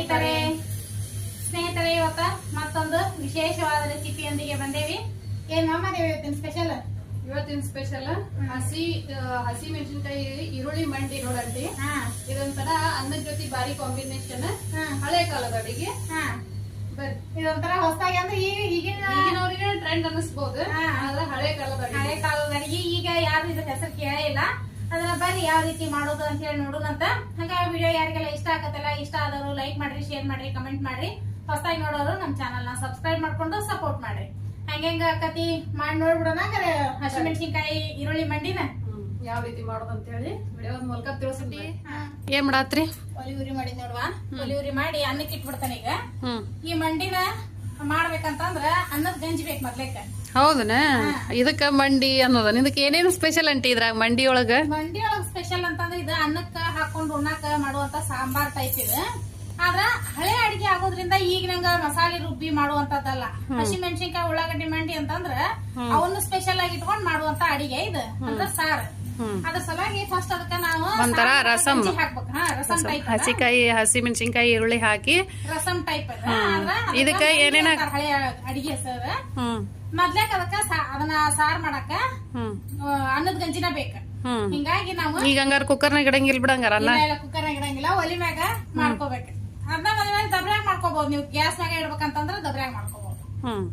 ಸ್ನೇಹಿತರೆ ಸ್ನೇಹಿತರೆ ಇವತ್ತ ಮತ್ತೊಂದು ವಿಶೇಷವಾದ ರೆಸಿಪಿಯೊಂದಿಗೆ ಬಂದೇವಿ. ಏನ್ ಮಾಮದೇವಿ ಇವತ್ತಿನ ಸ್ಪೆಷಲ್ ಇವತ್ತಿನ ಸ್ಪೆಷಲ್ ಹಸಿ ಹಸಿ ಮೆಣಸಿನಕಾಯಿ ಈರುಳ್ಳಿ ಮಂಡಿ ನೋಡಂತಿ. ಇದೊಂಥರ ಅನ್ನದ ಜೊತೆ ಬಾರಿ ಕಾಂಬಿನೇಷನ್ ಹಳೆ ಕಾಲದ ಅಡಿಗೆ. ಇದೊಂಥರ ಹೊಸದಾಗಿ ಅಂದ್ರೆ ಈಗ ಈಗಿನ ಈಗಿನವ್ರಿಗೆ ಟ್ರೆಂಡ್ ಅನ್ನಿಸ್ಬೋದು. ಆದ್ರೆ ಹಳೆ ಕಾಲದ ಹಳೆ ಕಾಲದ ಅಡಿಗೆ. ಈಗ ಯಾರು ಇದ್ರ ಹೆಸರು ಕೇಳೇ ಇಲ್ಲ. ಅದನ್ನ ಬನ್ನಿ ಯಾವ ರೀತಿ ಮಾಡೋದು ಅಂತ ಹೇಳಿ ನೋಡೋಣಂತ ಹಂಗ ವಿಡಿಯೋ ಯಾರಿಗೆಲ್ಲ ಇಷ್ಟ ಆಗತ್ತಲ್ಲ ಇಷ್ಟ ಆದವರು ಲೈಕ್ ಮಾಡ್ರಿ ಶೇರ್ ಮಾಡ್ರಿ ಕಮೆಂಟ್ ಮಾಡ್ರಿ. ಹೊಸದಾಗಿ ನೋಡೋರು ನಮ್ ಚಾನಲ್ನ ಸಬ್ಸ್ಕ್ರೈಬ್ ಮಾಡ್ಕೊಂಡು ಸಪೋರ್ಟ್ ಮಾಡ್ರಿ. ಹಂಗೆಂಗ ಆಕತಿ? ಮಾಡಿ ನೋಡ್ಬಿಡೋಣ ಹಂಗಾರೆ. ಹಸಿಮೆಣಸಿನ್ಕಾಯಿ ಈರುಳ್ಳಿ ಮಂಡಿನ? ಯಾವ ರೀತಿ ಮಾಡೋದು ಅಂತ ಹೇಳಿ ವಿಡಿಯೋ ಮೂಲಕ ತಿಳಿಸ್ತೀವಿ ಹಾ. ಏನ್ ಮಾಡಾತ್ರಿ? ಒಲಿ ಉರಿ ಮಾಡಿ ನೋಡ್ವಾ? ಒಲಿ ಉರಿ ಮಾಡಿ ಅನ್ನಕ್ಕೆ ಇಟ್ಬಿಡ್ತಾನೆ ಈಗ. ಈ ಮಂಡಿನ ಮಾಡ್ಬೇಕಂತಂದ್ರ ಅನ್ನದ ಗಂಜಿ ಬೇಕು ಮೊದ್ಲೇಕ. ಹೌದನ? ಇದಕ್ಕ ಮಂಡಿ ಅನ್ನೋದ ಇದಕ್ಕ ಏನೇನು ಸ್ಪೆಷಲ್ ಅಂಟಿ ಇದ್ರಾಗ ಮಂಡಿ ಒಳಗ ಮಂಡಿ ಒಳಗ ಸ್ಪೆಷಲ್ ಅಂತಂದ್ರೆ ಇದು ಅನ್ನಕ್ಕ ಹಾಕೊಂಡು ಉಣ್ಣಾಕ ಮಾಡುವಂತ ಸಾಂಬಾರ್ ಟೈಪ್ ಇದೆ. ಆದ್ರ ಹಳೆ ಅಡಿಗೆ ಆಗೋದ್ರಿಂದ ಈಗ ನಂಗ ಮಸಾಲೆ ರುಬ್ಬಿ ಮಾಡುವಂತದ್ದಲ್ಲ. ಹಸಿ ಮೆಣಸಿನ್ಕಾಯಿ ಉಳ್ಳಾಗಡ್ಡಿ ಮಂಡಿ ಅಂತಂದ್ರ ಅವನ್ನ ಸ್ಪೆಷಲ್ ಆಗಿ ಇಟ್ಕೊಂಡ್ ಮಾಡುವಂತ ಅಡಿಗೆ ಇದು. ಅಂತ ಸಾರ್. ಅದ್ರ ಸಲುವಾಗಿ ಫಸ್ಟ್ ಅದಕ್ಕ ನಾವು ಒಂಥರ ರಸಂ. ಹಸಿಕಾಯಿ ಹಸಿ ಮೆಣಸಿನ್ಕಾಯಿ ಈರುಳ್ಳಿ ಹಾಕಿ ರಸಂ ಟೈಪ್ ಇದಕ್ಕ ಏನೇನ- ಹಳೆ ಅಡಿಗೆ ಸರ್. ಮೊದ್ಲೇಕ್ ಅದಕ್ಕ ಅದನ್ನ ಸಾರ್ ಮಾಡಕ ಅನ್ನದ ಗಂಜಿನ ಬೇಕ. ಹಿಂಗಾಗಿ ನಾವು ಈಗ ಹಂಗಾರ ಕುಕ್ಕರ್ನಾಗ ಇಡಂಗಿಲ್ಲ ಬಿಡಂಗಾರ ಅಲ್ಲ? ಕುಕ್ಕರ್ ಇಡಂಗಿಲ್ಲ. ಒಲಿ ಮ್ಯಾಗ ಮಾಡ್ಕೋಬೇಕು. ಅದನ್ನ ಮದ್ವೆ ಮ್ಯಾಗ ದಬ್ರ್ಯಾಗ ಮಾಡ್ಕೋಬಹುದು ನೀವು ಗ್ಯಾಸ್ ಮ್ಯಾಗ ಇಡ್ಬೇಕಂತಂದ್ರ ದಬ್ರ್ಯಾಗ ಮಾಡ್ಕೋಬಹುದು ಹ್ಮ್.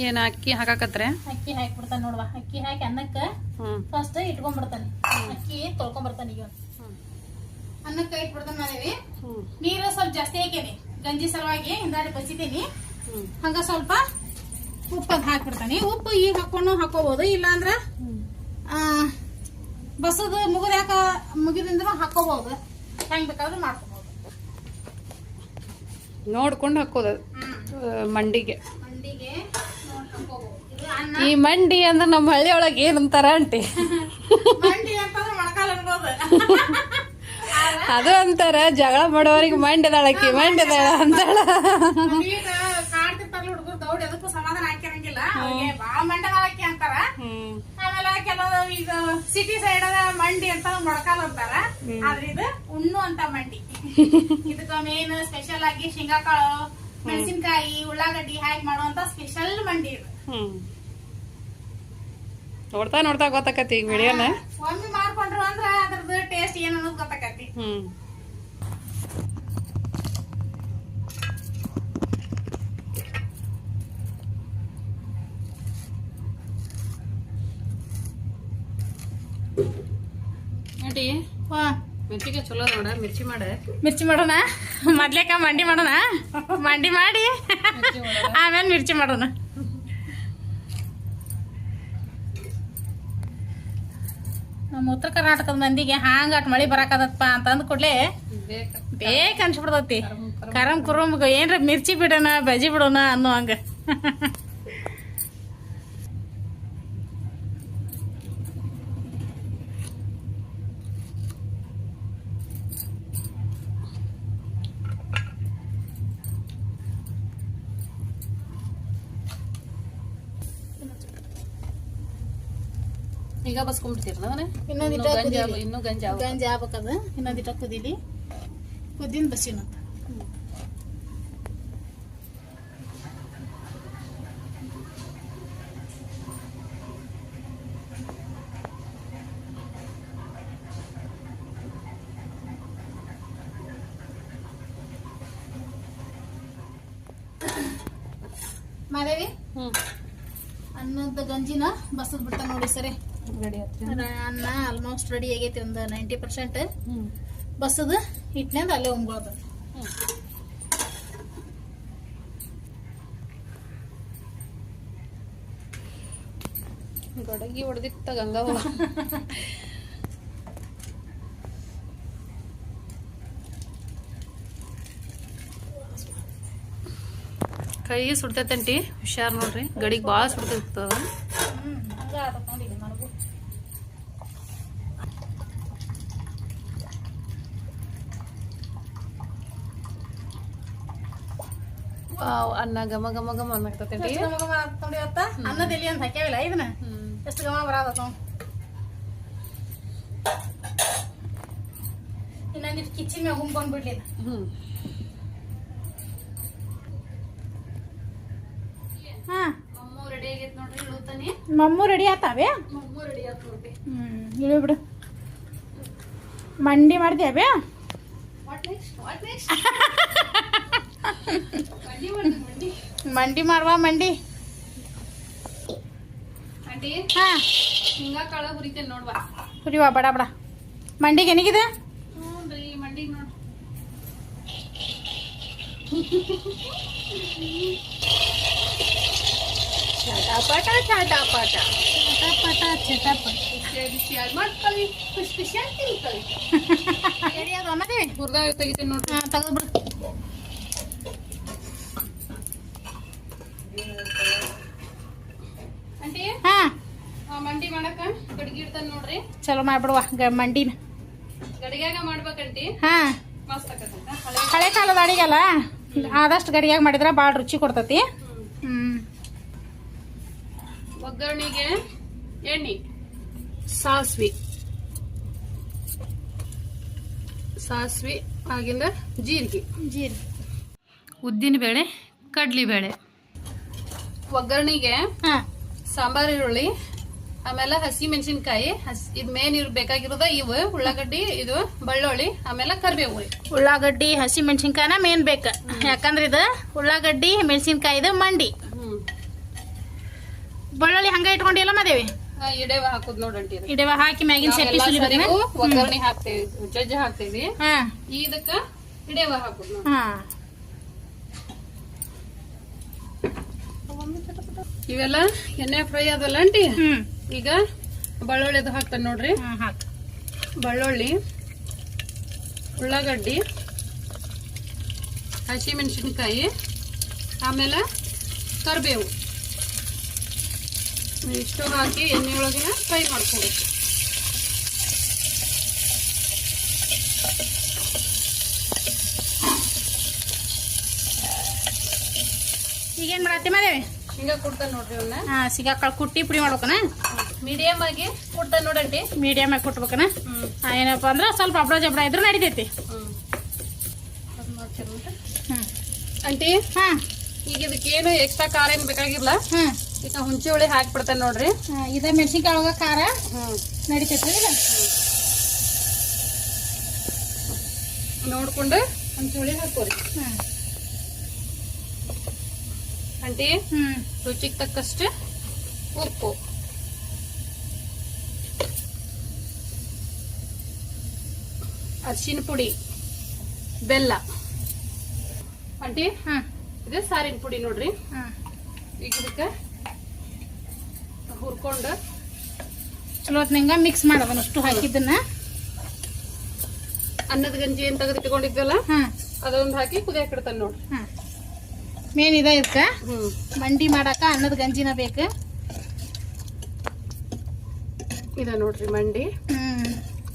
ಏನ ಅಕ್ಕಿ ಹಾಕಾಕತ್ರೆ? ಅಕ್ಕಿ ಹಾಕಿ ಬಿಡ್ತಾನೆ ನೋಡುವ. ಅಕ್ಕಿ ಹಾಕಿ ಅನ್ನಕ್ಕ ಹ್ಮ್. ಫಸ್ಟ್ ಇಟ್ಕೊಂಡ್ಬಿಡ್ತಾನೆ ಅಕ್ಕಿ ತೊಳ್ಕೊಂಡ್ಬಿಡ್ತಾನೆ ಈಗ. ಅನ್ನಕ್ಕ ಇಟ್ಬಿಡ್ತಾನೆ ಮನೇವಿ ನೀರು ಸ್ವಲ್ಪ ಜಾಸ್ತಿ ಹಾಕೇನಿ ಗಂಜಿ ಸಲುವಾಗಿ ಹಿಂದಾಡಿ ಬಚ್ಚಿದ್ದೀನಿ. ಹಂಗ ಸ್ವಲ್ಪ ಉಪ್ಪು ಹಾಕ್ಬಿಡ್ತಾನೆ ಉಪ್ಪು ಈಗ ಹಾಕೊಂಡು ಹಾಕೋಬಹುದು ಇಲ್ಲಾಂದ್ರ ಬಸದ ಮುಗಿದ ಯಾಕ ಮುಗಿದಿಂದ್ರ ಹಾಕೋಬಹುದು ಹೆಂಗ್ ಬೇಕಾದ್ರೂ ಮಾಡ್ಕೋಬಹುದು ನೋಡ್ಕೊಂಡು ಹಾಕೋದು. ಮಂಡಿಗೆ. ಮಂಡಿಗೆ ಈ ಮಂಡಿ ಅಂದ್ರೆ ನಮ್ಮ ಹಳ್ಳಿ ಒಳಗೆ ಏನಂತಾರ ಅಂಟಿ. ಅದು ಅಂತಾರ ಜಗಳ ಮಾಡೋರಿಗೆ ಮಂಡಿದಾಳಕ್ಕಿ ಮಂಡಿದಾಳ ಅಂತಾಳ. ಹಾಕಿರಂಗಿಲ್ಲ ಅವ್ರಿಗೆ ಬಾಳ ಅಂತಾರ. ಆಮೇಲೆ ಕೆಲವು ಈಗ ಸಿಟಿ ಸೈಡ್ ಮಂಡಿ ಅಂತ ಮೊಳಕಾಲ್ ಅಂತಾರ. ಆದ್ರೆ ಇದು ಉಣ್ಣು ಅಂತ ಮಂಡಿ. ಇದಕ್ಕ ಮೇನ್ ಸ್ಪೆಷಲ್ ಆಗಿ ಶೇಂಗಾಕಾಳು ಮೆಣಸಿನಕಾಯಿ ಉಳ್ಳಾಗಡ್ಡಿ ಹಾಕಿ ಮಾಡುವಂತ ಸ್ಪೆಷಲ್ ಮಂಡಿ ಇದು. ನೋಡ್ತಾ ನೋಡ್ತಾ ಗೊತ್ತಾಕತಿ ಈಗ ವಿಡಿಯೋನ? ಒಮ್ಮೆ ಮಾಡ್ಕೊಂಡ್ರು ಅಂದ್ರ ಅದ್ರದ್ದು ಟೇಸ್ಟ್ ಏನನ್ನೋದು ಗೊತ್ತಾಕತಿ. ಹ್ಮ್ ಆಂಟಿ ವಾ ಚಲೋ ನೋಡ ಮಿರ್ಚಿ ಮಾಡ. ಮಿರ್ಚಿ ಮಾಡೋಣ? ಮೊದ್ಲೇಕ ಮಂಡಿ ಮಾಡೋಣ? ಮಂಡಿ ಮಾಡಿ? ಆಮೇಲೆ ಮಿರ್ಚಿ ಮಾಡೋಣ. ನಮ್ಮ ಉತ್ತರ ಕರ್ನಾಟಕದ ಮಂದಿಗೆ ಹಾಂಗ ಅಟ್ ಮಳಿ ಬರಾಕದಪ್ಪ ಅಂತ ಅಂದ ಕೂಡ್ಲೆ ಬೇಕ ಅನ್ಸ್ಬಿಡ್ತತಿ. ಕರಮ್ ಕರಂ ಕುರುಮ್ಗ ಏನ್ರ ಮಿರ್ಚಿ ಬಿಡೋಣ ಬಜಿ ಬಿಡೋಣ ಅನ್ನೋ ಹಂಗ. ಈಗ ಬಸ್ಕೊಂಡ್ಬಿಡ್ತೀರ ಅದನ್ನ ಇನ್ನೊಂದ್ ಇನ್ನೂ ಗಂಜಿ ಗಂಜಿ ಆಗ ಗಂಜಿ ಆಗ್ಬೇಕದ ಇನ್ನೊಂದಿಟ ಕುದೀಲಿ. ಕುದಿನ ಬಸಿನಂತ ಮಾದೇವಿ? ಹ್ಮ್. ಅನ್ನದ ಗಂಜಿನ ಬಸದ್ ಬಿಡ್ತಾ ನೋಡಿ ಸರಿ. ರೆಡಿ ಅನ್ನ ಆಲ್ಮೋಸ್ಟ್ ರೆಡಿ ಆಗೈತಿ ಒಂದು ನೈಂಟಿ ಪರ್ಸೆಂಟ್ ಹ್ಮ್. ಬಸದ ಹಿಟ್ನಿಂದ ಅಲ್ಲೇ ಉಂಬೋದ ಗಡಗಿ ಹೊಡೆದಿತ್ತ ಗಂಗವ್ವ. ಕೈ ಸುಡ್ತೈತಂಟಿ ಹುಷಾರ್ ನೋಡ್ರಿ. ಗಡಿಗೆ ಭಾಳ ಸುಡ್ತಿರ್ತದ ಅನ್ನ ಘಮ ಘಮ ಘಮ ಅನ್ನಕ್ತೈತಿ ಅನ್ನದ ಎಲ್ಲಿ ಅಂತ ಹಾಕ್ಯಾವಿಲ್ಲ ಇದನ್ನ ಎಷ್ಟು ಗಮ ಬರಾದತ್ತ ಇನ್ನೊಂದಿಟ್ಟು ಕಿಚನ್ ಮ್ಯಾಗ ಹುಂಬಂದ್ ಬಿಡ್ಲಿಲ್ಲ ಮಮ್ಮು ರೆಡಿ ಆತಾವೆ? ಇಳಿ ಬಿಡು. ಮಂಡಿ ಮಾಡ್ದ್ಯಾವ್ಯಾ ಮಂಡಿ ಮಾಡಿ ಮಂಡಿ. ಮಂಡಿ ಮಾಡುವ ಮಂಡಿ ಹಾ. ಹಿಂಗ ಕಾಳ ಹುರಿತೆ ನೋಡ್ವಾ? ಹುರಿವಾ ಬಡ ಬಡ. ಮಂಡಿಗೆ ಏನಿಗಿದೆ ನೋಡ್. ಚಟಾಪಟ ಚಟಾಪಟ. ಚಟಾಪಟ ಚಟಾಪಟ. ಮಾಡ್ಕೊಳ್ಳಿ. ಖುಷಿ ಖುಷಿಯಾಗಿ ತಿನ್ಕೊಳ್ಳಿ ರೆಡಿ ಅದು ಅಮ್ಮದೇವಿ ಹುರ್ದಾಗ ತೆಗಿತೀನಿ ನೋಡ್ರಿ. ತಗದು ತೆಗೆದ್ಬಿಡು ಆಂಟಿ ಹಾ ಆ ಮಂಡಿ ಮಾಡಕ ಗಡಿಗೆ ಇಡ್ತಾನೆ ನೋಡ್ರಿ. ಚಲೋ ಮಾಡ್ಬಿಡುವ ಮಂಡಿನ. ಗಡಿಗ್ಯಾಗ ಮಾಡ್ಬೇಕಂಟಿ? ಹಾ. ಮಸ್ತ್ ಆಕತ್ತಂತ. ಹಳೆ ಕಾಲದ ಅಡಿಗೆ ಅಲ್ಲ ಆದಷ್ಟು ಗಡಿಯಾಗಿ ಮಾಡಿದ್ರೆ ಭಾಳ ರುಚಿ ಕೊಡ್ತತಿ. ಹ್ಮ್. ಒಗ್ಗರಣೆಗೆ ಎಣ್ಣೆ ಸಾಸ್ವಿ. ಸಾಸ್ವಿ ಆಗಿಂದ ಜೀರಿಗೆ. ಜೀರಿಗೆ. ಉದ್ದಿನ ಬೇಳೆ ಕಡ್ಲಿ ಬೇಳೆ. ಒಗ್ಗರಣೆಗೆ ಹಾ. ಸಾಂಬಾರ್ ಈರುಳ್ಳಿ ಆಮೇಲೆ ಹಸಿ ಮೆಣಸಿನ್ಕಾಯಿ ಇದು ಮೇನ್ ಇವ್ ಬೇಕಾಗಿರೋದ ಇವು ಉಳ್ಳಾಗಡ್ಡಿ ಇದು ಬಳ್ಳೊಳ್ಳಿ ಆಮೇಲೆ ಕರಿಬೇವು. ಉಳ್ಳಾಗಡ್ಡಿ ಹಸಿ ಮೆಣಸಿನ್ಕಾಯಿನ ಮೇನ್ ಬೇಕ. ಯಾಕಂದ್ರೆ ಇದು ಉಳ್ಳಾಗಡ್ಡಿ ಮೆಣಸಿನ್ಕಾಯಿದು ಮಂಡಿ. ಬಳ್ಳೊಳ್ಳಿ ಹಂಗ ಇಟ್ಕೊಂಡಿಲ್ಲ ಮದೇವಿ? ಇಡೇವ ಹಾಕುದ್ ನೋಡಂಟಿ ಇಡೇವ ಹಾಕಿ ಮ್ಯಾಗಿನ ಸೆಟ್ಟಿ ಒಗ್ಗರಣಿ ಒಗ್ಗರಣೆ ಹಾಕ್ತೇವಿ ಜಜ್ಜ ಹಾಕ್ತೇವಿ. ಇದಕ್ಕ ಇಡೇವ ಹಾಕುದ್ ಹಾ. ಇವೆಲ್ಲ ಎಣ್ಣೆ ಫ್ರೈ ಅದಲ್ಲ ಅಂಟಿ ಹ್ಮ್. ಈಗ ಬೆಳ್ಳುಳ್ಳಿದು ಹಾಕ್ತಾನೆ ನೋಡ್ರಿ. ಬೆಳ್ಳುಳ್ಳಿ ಉಳ್ಳಾಗಡ್ಡಿ ಹಸಿಮೆಣಸಿನ್ಕಾಯಿ ಆಮೇಲೆ ಕರಿಬೇವು. ಇಷ್ಟು ಹಾಕಿ ಎಣ್ಣೆ ಒಳಗಿನ ಫ್ರೈ ಮಾಡ್ಕೋಬೇಕು. ಈಗೇನು ಮಾಡತ್ತಿ ಮಾದೇವಿ? ಹಿಂಗ ಕುಡ್ತಾನೆ ನೋಡ್ರಿ ಅವನ್ನ ಹಾಂ ಸಿಗಾಕಳು ಕುಟ್ಟಿ ಪುಡಿ ಮಾಡ್ಬೇಕನ? ಮೀಡಿಯಮ್ ಆಗಿ ಕೊಡ್ತಾನೆ ನೋಡಂಟಿ ಮೀಡಿಯಮ್ ಆಗಿ ಕೊಟ್ಬೇಕನಾ? ಏನಪ್ಪ ಅಂದ್ರೆ ಸ್ವಲ್ಪ ಅಬ್ರ ಜಬ್ರ ಇದ್ರೂ ನಡಿತೈತಿ. ಅಂಟಿ ಹಾ. ಈಗ ಇದಕ್ಕೇನು ಎಕ್ಸ್ಟ್ರಾ ಖಾರ ಏನು ಬೇಕಾಗಿಲ್ಲ? ಈಗ ಹುಂಚಿ ಹುಳಿ ಹಾಕ್ಬಿಡ್ತಾನೆ ನೋಡ್ರಿ. ಇದೆ ಮೆಣಸಿನ್ಕಾಯಿ ಒಳಗ ಖಾರ ನಡಿತೈತಿ ನೋಡ್ಕೊಂಡು ಹುಂಚಿ ಹುಳಿ ಹಾಕೋರಿ ಹ್ಮ್. ರುಚಿಗೆ ತಕ್ಕಷ್ಟು ಉಪ್ಪು. ಅರಿಶಿನ ಪುಡಿ ಬೆಲ್ಲ. ಆಂಟಿ ಇದು ಸಾರಿನ ಪುಡಿ ನೋಡ್ರಿ. ಈಗ ಇದಕ್ಕೆ ಹುರ್ಕೊಂಡು ಚಲೋ ಹೊತ್ನಂಗ ಮಿಕ್ಸ್ ಮಾಡೋದನ್ನ ಅಷ್ಟು ಹಾಕಿದ್ದನ್ನ. ಅನ್ನದ ಗಂಜಿ ಏನ್ ತೆಗೆದು ಇಟ್ಕೊಂಡಿದ್ವಲ್ಲ ಹ್ಮ್ ಅದೊಂದು ಹಾಕಿ ಕುದಿಯಾಕ ಇಡ್ತಾನೆ ನೋಡ್ರಿ. ಮೇನ್ ಇದೆ ಇದಕ್ಕ. ಮಂಡಿ ಮಾಡಾಕ ಅನ್ನದ ಗಂಜಿನ ಬೇಕು. ಇದ ನೋಡ್ರಿ ಮಂಡಿ. ಹ್ಮ್.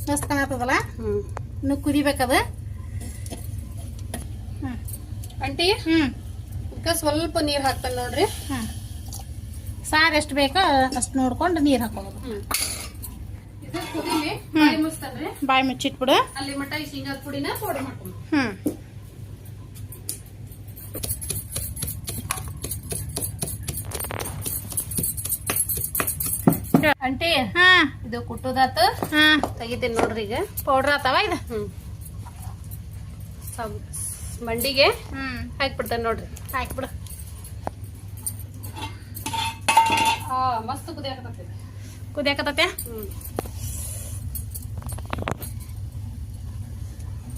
ಮಸ್ತ್ ಕಾಣತ್ತದಲ್ಲ ಹ್ಮ್. ಇನ್ನು ಕುದಿಬೇಕದ? ಅಂಟಿ ಆಂಟಿ? ಹ್ಮ್. ಅದಕ್ಕೆ ಸ್ವಲ್ಪ ನೀರು ಹಾಕ್ತಾನೆ ನೋಡ್ರಿ. ಹ್ಮ್. ಸಾರು ಎಷ್ಟು ಬೇಕೋ ಅಷ್ಟು ನೋಡ್ಕೊಂಡು ನೀರು ಹಾಕೋದು ಬಾಯಿ ಮುಚ್ಚಿಟ್ಬಿಡು. ಅಲ್ಲಿ ಮಟ್ಟ ಶೇಂಗಾದ ಪುಡಿನ ಪೌಡರ್ ಮಾಡ್ಕೊಂಡು ಹ್ಮ್. ಆಂಟಿ? ಹಾ. ಇದು ಕುಟ್ಟೋದಾತ. ತೆಗಿತೀನಿ ನೋಡ್ರಿ ಈಗ. ಪೌಡ್ರ್ ಆತವ ಇದು? ಮಂಡಿಗೆ ಹಾಕ್ಬಿಡ್ತಾನೆ ನೋಡ್ರಿ. ಹಾಕ್ಬಿಡು. ಮಸ್ತ್ ಕುದಿಯಾಕತ್ತೈತಿ ಕುದಿಯಾಕತ್ತತೆ ಹ್ಮ್.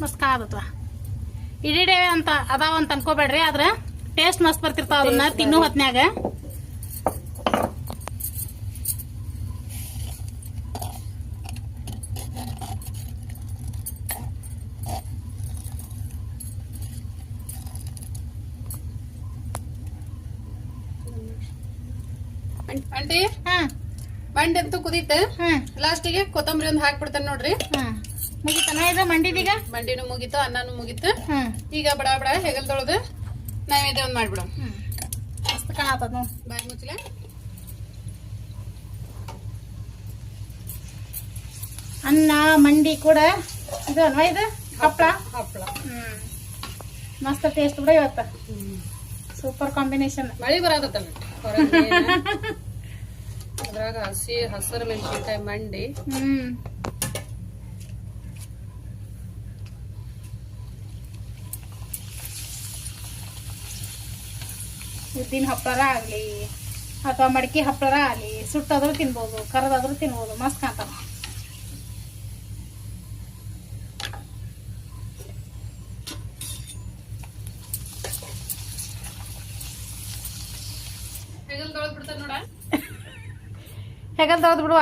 ಮಸ್ತ್ ಕಾದತ್ವ ಇಡೀ ಅಂತ ಅದಾವ ಅಂತ ಅನ್ಕೋಬೇಡ್ರಿ ಆದ್ರೆ ಟೇಸ್ಟ್ ಮಸ್ತ್ ಬರ್ತಿರ್ತಾವ ಅದನ್ನ ತಿನ್ನು ತಿನ್ನೋ ಹೊತ್ನ್ಯಾಗ. ಹಾ. ಮಂಡಿ ಅಂತೂ ಕುದೀತ. ಲಾಸ್ಟಿಗೆ ಕೊತ್ತಂಬರಿ ಒಂದು ಹಾಕ್ಬಿಡ್ತಾನೆ ನೋಡ್ರಿ. ಮುಗಿತನ ಇದು ಮಂಡಿದೀಗ ಮಂಡಿನೂ ಮುಗೀತು ಅನ್ನನೂ ಮುಗೀತು. ಈಗ ಬಡ ಬಡ ಹೆಗಲ್ ತೊಳೆದು ನೈವೇದ್ಯ ಒಂದು ಮಾಡ್ಬಿಡೋಣ. ಮಸ್ತ್ ಬಾಯಿ ಮುಚ್ಚಲೆ? ಅನ್ನ ಮಂಡಿ ಕೂಡ. ಇದು? ಅಲ್ವಾ ಇದು ಹಪ್ಪಳ ಹಪ್ಪಳ ಹ್ಮ್. ಮಸ್ತ್ ಟೇಸ್ಟ್ ಬಿಡ ಇವತ್ತ. ಸೂಪರ್ ಕಾಂಬಿನೇಷನ್ ಮಳಿ ಬರತ್ತಲ್ಲ. ಹೊರಗೆ ಅದ್ರಾಗ ಹಸಿ, ಹಸಿರು ಮೆಣಸಿನ್ಕಾಯಿ ಮಂಡಿ. ಹ್ಮ್. ಉದ್ದಿನ ಹಪ್ಪಳ ಆಗ್ಲಿ, ಅಥವಾ ಮಡಿಕೆ ಹಪ್ಪಳ ಆಗಲಿ, ಸುಟ್ಟಾದ್ರೂ ತಿನ್ಬೋದು, ಕರದಾದ್ರೂ ತಿನ್ಬೋದು, ಮಸ್ತ್ ಕಾಣ್ತಾವ. ಹೆಗಲ್ ಹೌದು ಬಿಡುವ?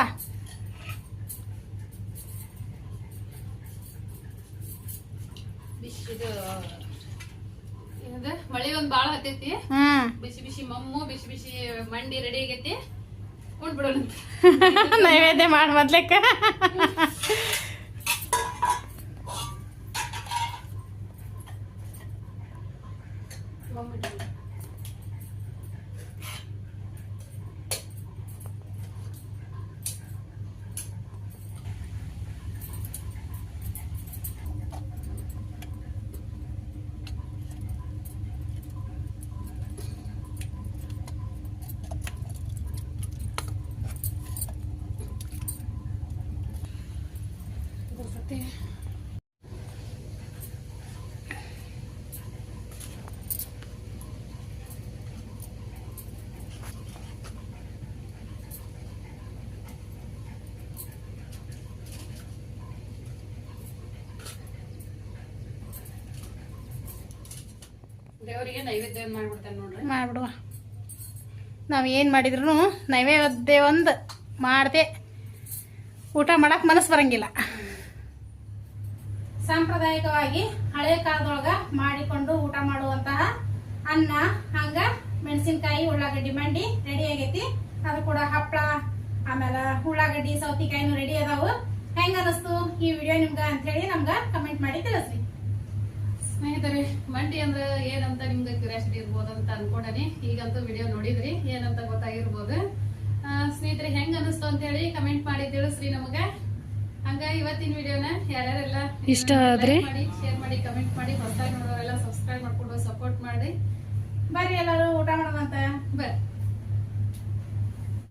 ಬಿಸಿ ಇದು ಏನದ? ಮಳಿ ಒಂದ್ ಬಾಳ ಹತ್ತೈತಿ. ಬಿಸಿ ಬಿಸಿ ಮಮ್ಮು ಬಿಸಿ ಬಿಸಿ ಮಂಡಿ ರೆಡಿ ಆಗೈತಿ. ಉಂಡ್ ಬಿಡೋಣ ನೈವೇದ್ಯ ಮಾಡಿ ಮೊದ್ಲೇಕ ದೇವರಿಗೆ ನೈವೇದ್ಯ ಮಾಡ್ಬಿಡುವ. ನಾವು ಏನು ಮಾಡಿದ್ರು ನೈವೇದ್ಯ ಒಂದು ಮಾಡ್ದೆ. ಊಟ ಮಾಡಕ್ ಮನಸ್ಸು ಬರಂಗಿಲ್ಲ. ಸಾಂಪ್ರದಾಯಿಕವಾಗಿ ಹಳೆ ಕಾಲದೊಳಗ ಮಾಡಿಕೊಂಡು ಊಟ ಮಾಡುವಂತಹ ಅನ್ನ, ಹಂಗ ಮೆಣಸಿನಕಾಯಿ, ಉಳ್ಳಾಗಡ್ಡಿ, ಮಂಡಿ ರೆಡಿ ಆಗೈತಿ. ಅದು ಕೂಡ ಹಪ್ಪಳ, ಆಮೇಲೆ ಉಳ್ಳಾಗಡ್ಡಿ, ಸೌತಿಕಾಯಿನೂ ರೆಡಿ ಅದಾವು. ಹೆಂಗ ಅನಸ್ತು ಈ ವಿಡಿಯೋ ನಿಮ್ಗ ಅಂತ ಹೇಳಿ ನಮ್ಗ ಕಮೆಂಟ್ ಮಾಡಿ ತಿಳಿಸ್ರಿ. ಸ್ನೇಹಿತರೆ, ಮಂಡಿ ಅಂದ್ರ ಏನಂತ ನಿಮ್ಗೆ ಕ್ಯೂರಿಯಾಸಿಟಿ ಇರ್ಬೋದು ಅಂತ ಅನ್ಕೊಂಡನಿ. ಈಗಂತೂ ವಿಡಿಯೋ ನೋಡಿದ್ರಿ, ಏನಂತ ಗೊತ್ತಾಗಿರ್ಬೋದು. ಸ್ನೇಹಿತರೆ, ಹೆಂಗ ಅನಿಸ್ತು ಅಂತ ಹೇಳಿ ಕಮೆಂಟ್ ಮಾಡಿ ತಿಳಿಸ್ರಿ ನಮಗ. ಹಂಗ ಇವತ್ತಿನ ವಿಡಿಯೋನ ಯಾರ್ಯಾರೆಲ್ಲ ಇಷ್ಟ ಆದ್ರೆ? ಮಾಡಿ ಶೇರ್ ಮಾಡಿ ಕಮೆಂಟ್ ಮಾಡಿ ಹೊಸದಾಗಿ ನೋಡೋರೆಲ್ಲ ಸಬ್ಸ್ಕ್ರೈಬ್ ಮಾಡ್ಕೊಂಡು ಸಪೋರ್ಟ್ ಮಾಡಿ ಬರ್ರಿ ಎಲ್ಲರೂ ಊಟ ಮಾಡೋದಂತ ಬರ್ರಿ